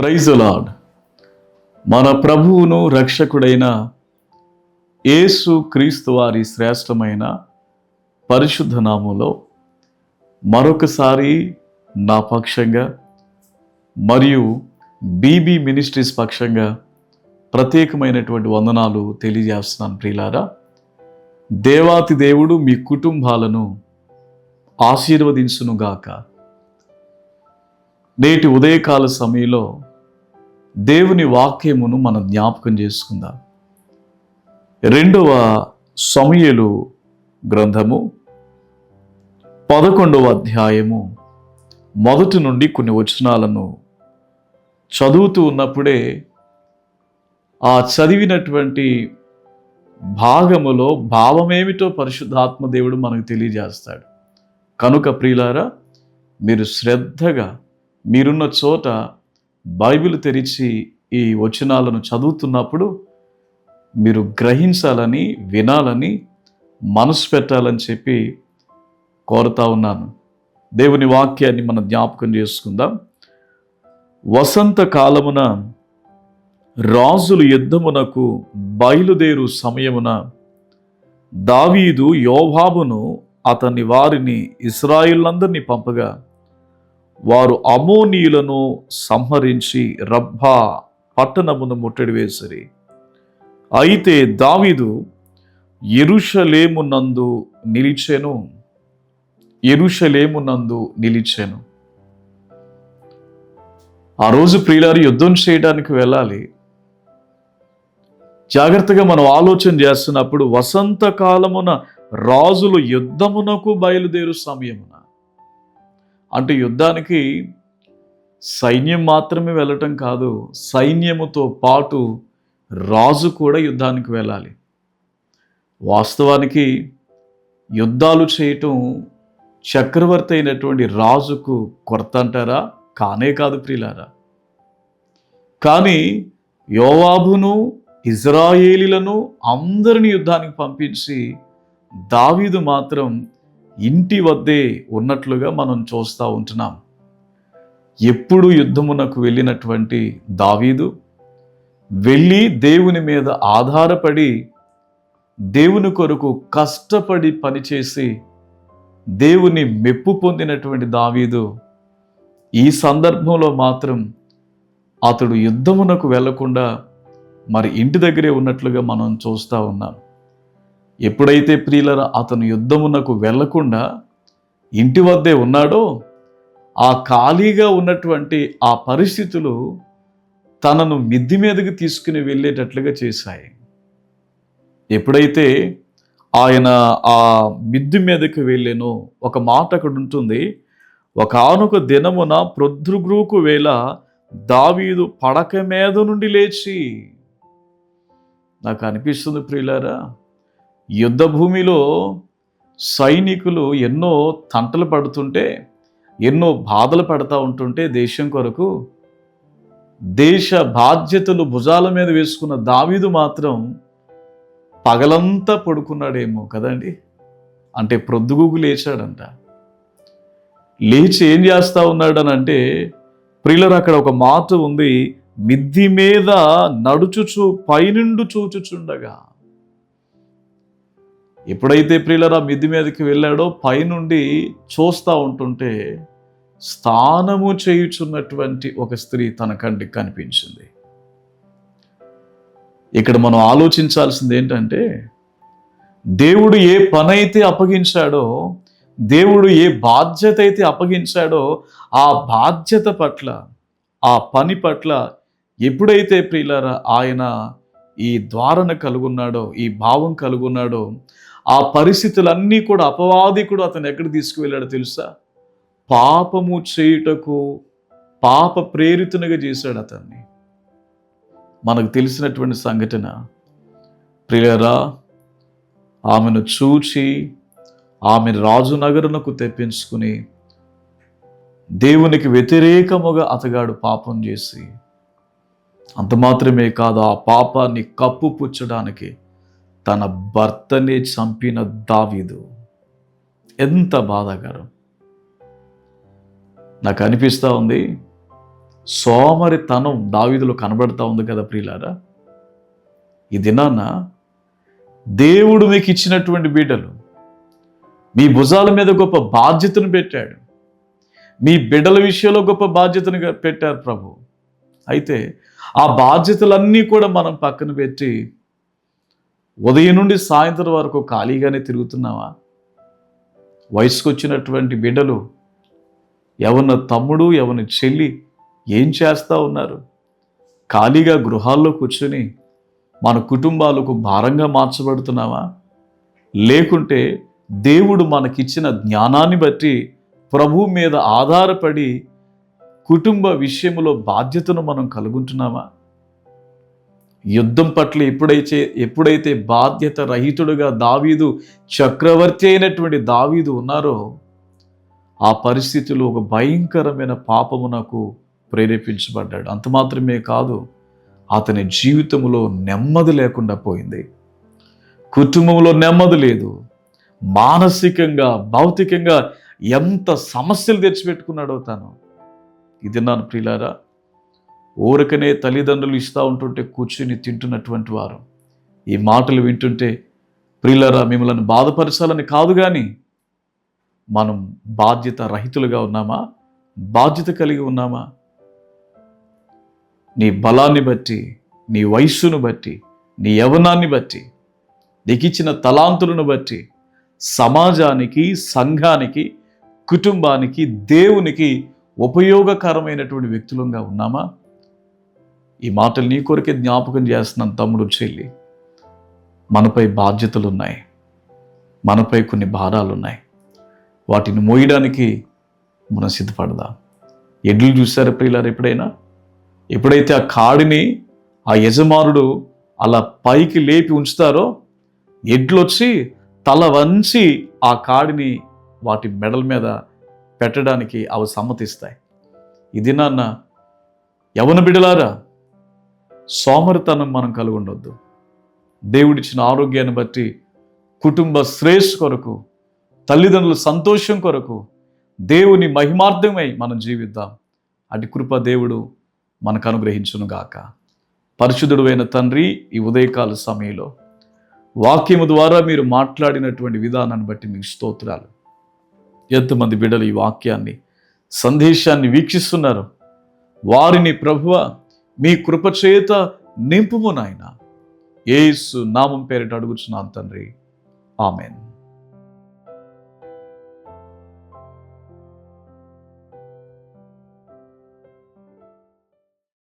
Praise lord మన ప్రభువును రక్షకుడైన యేసు క్రీస్తు వారి శ్రేష్టమైన పరిశుద్ధ నామంలో మరొకసారి నా పక్షంగా మరియు బీబీ మినిస్ట్రీస్ పక్షంగా ప్రత్యేకమైనటువంటి వందనాలు తెలియజేస్తున్నాను ప్రియులారా. దేవాతి దేవుడు మీ కుటుంబాలను ఆశీర్వదించునుగాక. నేటి ఉదయకాల సమయంలో దేవుని వాక్యమును మనం జ్ఞాపకం చేసుకుందాం. రెండవ సమయలు గ్రంథము పదకొండవ అధ్యాయము మొదటి నుండి కొన్ని వచనాలను చదువుతూ ఉన్నప్పుడే ఆ చదివినటువంటి భాగములో భావమేమిటో పరిశుద్ధాత్మ దేవుడు మనకు తెలియజేస్తాడు. కనుక ప్రియులారా మీరు శ్రద్ధగా మీరున్న చోట బైబిల్ తెరిచి ఈ వచనాలను చదువుతున్నప్పుడు మీరు గ్రహించాలని వినాలని మనసు పెట్టాలని చెప్పి కోరుతా ఉన్నాను. దేవుని వాక్యాన్ని మనం జ్ఞాపకం చేసుకుందాం. వసంత కాలమున రాజులు యుద్ధమునకు బయలుదేరు సమయమున దావీదు యోభాబును అతని వారిని ఇస్రాయిలందరినీ పంపగా వారు అమోనీయులను సంహరించి రబ్బా పట్టణమును ముట్టడి వేసిరి అయితే దావీదు ఎరుషలేమునందు నిలిచెను. ఎరుషలేమునందు నిలిచెను. ఆ రోజు ప్రియులారు యుద్ధం చేయడానికి వెళ్ళాలి. జాగ్రత్తగా మనం ఆలోచన చేస్తున్నప్పుడు వసంతకాలమున రాజులు యుద్ధమునకు బయలుదేరు సమయమున అంటే యుద్ధానికి సైన్యం మాత్రమే వెళ్ళటం కాదు సైన్యముతో పాటు రాజు కూడా యుద్ధానికి వెళ్ళాలి. వాస్తవానికి యుద్ధాలు చేయటం చక్రవర్తి అయినటువంటి రాజుకు కొరత అంటారా? కానే కాదు ప్రియులారా. కానీ యోవాబును ఇజ్రాయేలీలను అందరిని యుద్ధానికి పంపించి దావీదు మాత్రం ఇంటి వద్దే ఉన్నట్లుగా మనం చూస్తూ ఉంటున్నాం. ఎప్పుడు యుద్ధమునకు వెళ్ళినటువంటి దావీదు వెళ్ళి దేవుని మీద ఆధారపడి దేవుని కొరకు కష్టపడి పనిచేసి దేవుని మెప్పు పొందినటువంటి దావీదు ఈ సందర్భంలో మాత్రం అతడు యుద్ధమునకు వెళ్ళకుండా మరి ఇంటి దగ్గరే ఉన్నట్లుగా మనం చూస్తూ ఉన్నాం. ఎప్పుడైతే ప్రియులర అతను యుద్ధమునకు వెళ్ళకుండా ఇంటి వద్దే ఉన్నాడో ఆ ఖాళీగా ఉన్నటువంటి ఆ పరిస్థితులు తనను మిద్ది మీదకి తీసుకుని వెళ్ళేటట్లుగా చేశాయి. ఎప్పుడైతే ఆయన ఆ మిద్ది మీదకి వెళ్ళానో ఒక మాట అక్కడ ఉంటుంది. ఒక దినమున ప్రొద్రుగ్రూకు వేళ దావీదు పడక మీద నుండి లేచి. నాకు అనిపిస్తుంది ప్రియులారా యుద్ధ భూమిలో సైనికులు ఎన్నో తంటలు పడుతుంటే ఎన్నో బాధలు పడతా ఉంటుంటే దేశం కొరకు దేశ బాధ్యతలు భుజాల మీద వేసుకున్న దావీదు మాత్రం పగలంతా పడుకున్నాడేమో కదండి. అంటే ప్రొద్దుగుగు లేచాడంట. లేచి ఏం చేస్తా ఉన్నాడనంటే ప్రియులర్ అక్కడ ఒక మాట ఉంది. మిద్ది మీద నడుచుచు పైనుండు చూచుచుండగా ఎప్పుడైతే ప్రియులర్ ఆ మిద్ది మీదకి వెళ్ళాడో పైనుండి చూస్తూ ఉంటుంటే స్థానము చేయుచున్నటువంటి ఒక స్త్రీ తన కంటికి కనిపించింది. ఇక్కడ మనం ఆలోచించాల్సింది ఏంటంటే దేవుడు ఏ పనైతే అప్పగించాడో దేవుడు ఏ బాధ్యత అయితే అప్పగించాడో ఆ బాధ్యత పట్ల ఆ పని పట్ల ఎప్పుడైతే ప్రియులరా ఆయన ఈ ద్వారణ కలుగున్నాడో ఈ భావం కలుగున్నాడో ఆ పరిస్థితులన్నీ కూడా అపవాది కూడా అతను ఎక్కడ తీసుకువెళ్ళాడో తెలుసా? పాపము చేయుటకు పాప ప్రేరితునిగా చేశాడు అతన్ని. మనకు తెలిసినటువంటి సంఘటన ప్రియరా ఆమెను చూచి ఆమె రాజునగరునకు తెప్పించుకుని దేవునికి వ్యతిరేకముగా అతగాడు పాపం చేసి అంత మాత్రమే కాదు ఆ పాపాన్ని కప్పు పుచ్చడానికి తన భర్తనే చంపిన దావీదు. ఎంత బాధాకరం. నాకు అనిపిస్తూ ఉంది సోమరితనం దావీదులో కనబడతా ఉంది కదా ప్రియులారా. ఈ దినాన దేవుడు మీకు ఇచ్చినటువంటి బిడ్డలు మీ భుజాల మీద గొప్ప బాధ్యతను పెట్టాడు. మీ బిడ్డల విషయంలో గొప్ప బాధ్యతను పెట్టారు ప్రభు. అయితే ఆ బాధ్యతలన్నీ కూడా మనం పక్కన పెట్టి ఉదయం నుండి సాయంత్రం వరకు ఖాళీగానే తిరుగుతున్నావా? వయసుకు వచ్చినటువంటి బిడ్డలు ఎవరిన తమ్ముడు ఎవరిని చెల్లి ఏం చేస్తూ ఉన్నారు? ఖాళీగా గృహాల్లో కూర్చొని మన కుటుంబాలకు భారంగా మార్చబడుతున్నావా? లేకుంటే దేవుడు మనకిచ్చిన జ్ఞానాన్ని బట్టి ప్రభు మీద ఆధారపడి కుటుంబ విషయంలో బాధ్యతను మనం కలుగుంటున్నామా? యుద్ధం పట్ల ఎప్పుడైతే ఎప్పుడైతే బాధ్యత రహితుడుగా దావీదు చక్రవర్తి అయినటువంటి దావీదు ఉన్నారో ఆ పరిస్థితిలో ఒక భయంకరమైన పాపమునకు ప్రేరేపించబడ్డాడు. అంత మాత్రమే కాదు అతని జీవితంలో నెమ్మది లేకుండా పోయింది. కుటుంబంలో నెమ్మది లేదు. మానసికంగా భౌతికంగా ఎంత సమస్యలు తెచ్చిపెట్టుకున్నాడో తను. ఇది నాన్న ప్రియులారా ఊరకనే తల్లిదండ్రులు ఇస్తూ ఉంటుంటే కూర్చుని తింటున్నటువంటి వారు. ఈ మాటలు వింటుంటే ప్రియులరా మిమ్మల్ని బాధపరచాలని కాదు కానీ మనం బాధ్యత రహితులుగా ఉన్నామా? బాధ్యత కలిగి ఉన్నామా? నీ బలాన్ని బట్టి నీ వయస్సును బట్టి నీ యవనాన్ని బట్టి నీకు ఇచ్చిన తలాంతులను బట్టి సమాజానికి సంఘానికి కుటుంబానికి దేవునికి ఉపయోగకరమైనటువంటి వ్యక్తులంగా ఉన్నామా? ఈ మాటలు నీ కొరకే జ్ఞాపకం చేస్తున్నాను తమ్ముడు చెల్లి. మనపై బాధ్యతలు ఉన్నాయి మనపై కొన్ని భారాలు ఉన్నాయి వాటిని మోయడానికి మనం సిద్ధపడదాం. ఎడ్లు చూసారా ప్రియులారు ఎప్పుడైనా? ఎప్పుడైతే ఆ కాడిని ఆ యజమానుడు అలా పైకి లేపి ఉంచుతారో ఎడ్లు వచ్చి తల వంచి ఆ కాడిని వాటి మెడల మీద పెట్టడానికి అవి సమ్మతిస్తాయి. ఇది నాన్న యవన బిడలారా సోమరితనం మనం కలిగి ఉండొద్దు దేవుడిచ్చిన ఆరోగ్యాన్ని బట్టి కుటుంబ శ్రేయస్సు కొరకు తల్లిదండ్రుల సంతోషం కొరకు దేవుని మహిమార్థమై మనం జీవిద్దాం. అటు కృప దేవుడు మనకు అనుగ్రహించును గాక. అయిన తండ్రి ఈ ఉదయకాల సమయంలో వాక్యము ద్వారా మీరు మాట్లాడినటువంటి విధానాన్ని బట్టి మీకు స్తోత్రాలు. ఎంతమంది బిడ్డలు ఈ వాక్యాన్ని సందేశాన్ని వీక్షిస్తున్నారు. వారిని ప్రభువ మీ కృపచేత నింపుము నాయన. ఏసు నామం పేరిట అడుగుచున్నాను తండ్రి. ఆమెన్.